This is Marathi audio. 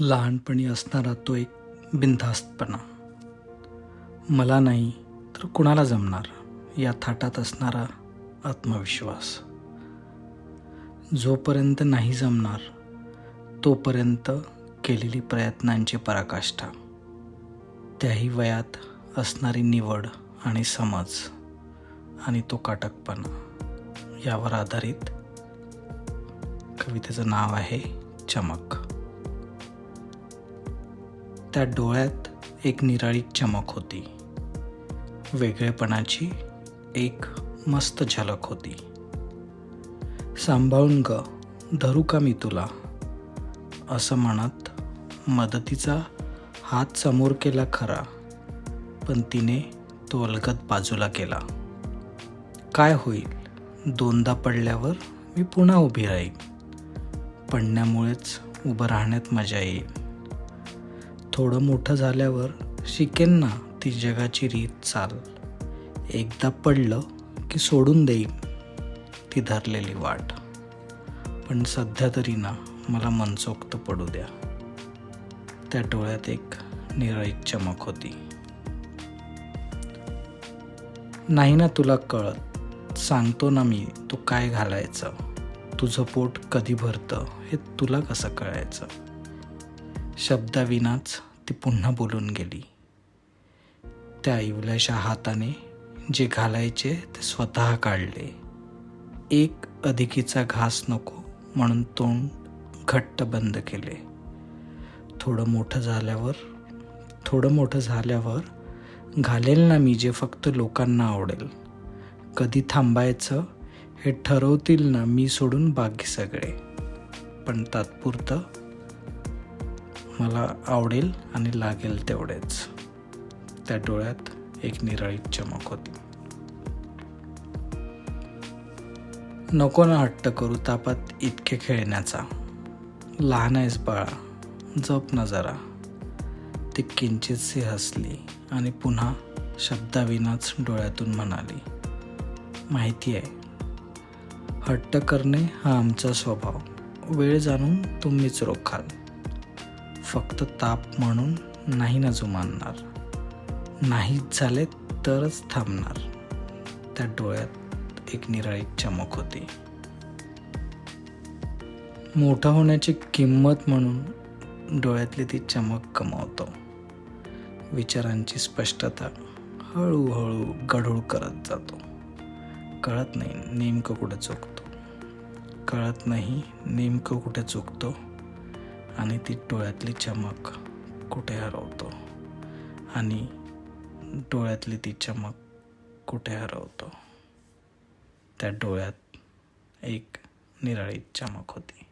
लहानपणी असणारा तो एक बिनधास्तपणा. मला नाही तर कुणाला जमणार या थाटात असणारा आत्मविश्वास? जोपर्यंत नाही जमणार तोपर्यंत केलेली प्रयत्नांची पराकाष्ठा. त्याही वयात असणारी निवड आणि समज आणि तो काटकपणा यावर आधारित कवितेचं नाव आहे चमक. त्या डोळ्यात एक निराळी चमक होती. वेगळेपणाची एक मस्त झलक होती. सांभाळून ग धरू का मी तुला? असं म्हणत मदतीचा हात समोर केला खरा पण तिने तो अलगद बाजूला केला. काय होईल? दोनदा पडल्यावर मी पुन्हा उभी राहीन. पडण्यामुळेच उभं राहण्यात मजा येईल. थोडं मोठं झाल्यावर शिकेन ना ती जगाची रीत चाल. एकदा पडलं की सोडून देईन ती धरलेली वाट. पण सध्या तरी ना मला मनसोक्त पडू द्या. त्या डोळ्यात एक निरळी चमक होती. नाही ना तुला कळत. सांगतो ना मी तू काय घालायचं? तुझं पोट कधी भरतं हे तुला कसं कळायचं? शब्दाविनाच ती पुन्हा बोलून गेली. त्या इवल्याशा हाताने जे घालायचे ते स्वतः काढले. एक अधिकीचा घास नको म्हणून तोंड घट्ट बंद केले. थोडं मोठं झाल्यावर थोडं मोठं झाल्यावर घालेल ना मी जे फक्त लोकांना आवडेल. कधी थांबायचं हे ठरवतील ना मी सोडून बाकी सगळे. पण तात्पुरतं मला आवडेल आणि लागेल तेवढेच. त्या डोळ्यात एक निराळी चमक होती. नको ना हट्ट करू तापात इतके खेळण्याचा. लहान आहेस बाळा. जप ना जरा. ती किंचितशी हसली आणि पुन्हा शब्दाविनाच डोळ्यातून म्हणाली माहिती आहे. हट्ट करणे हा आमचा स्वभाव. वेळ जाणून तुम्हीच रोखाल. फक्त ताप म्हणून नाही ना जुमानणार. नाहीच झाले तरच थांबणार. त्या डोळ्यात एक निराळी चमक होती. मोठा होण्याची किंमत म्हणून डोळ्यातली ती चमक कमावतो. विचारांची स्पष्टता हळूहळू गढूळ करत जातो. कळत नाही नेमकं कुठे चुकतो. कळत नाही नेमकं कुठे चुकतो. आणि ती डोळ्यातली चमक कुठे हरवतो? आणि डोळ्यातली ती चमक कुठे हरवतो? त्या डोळ्यात एक निराळी चमक होती.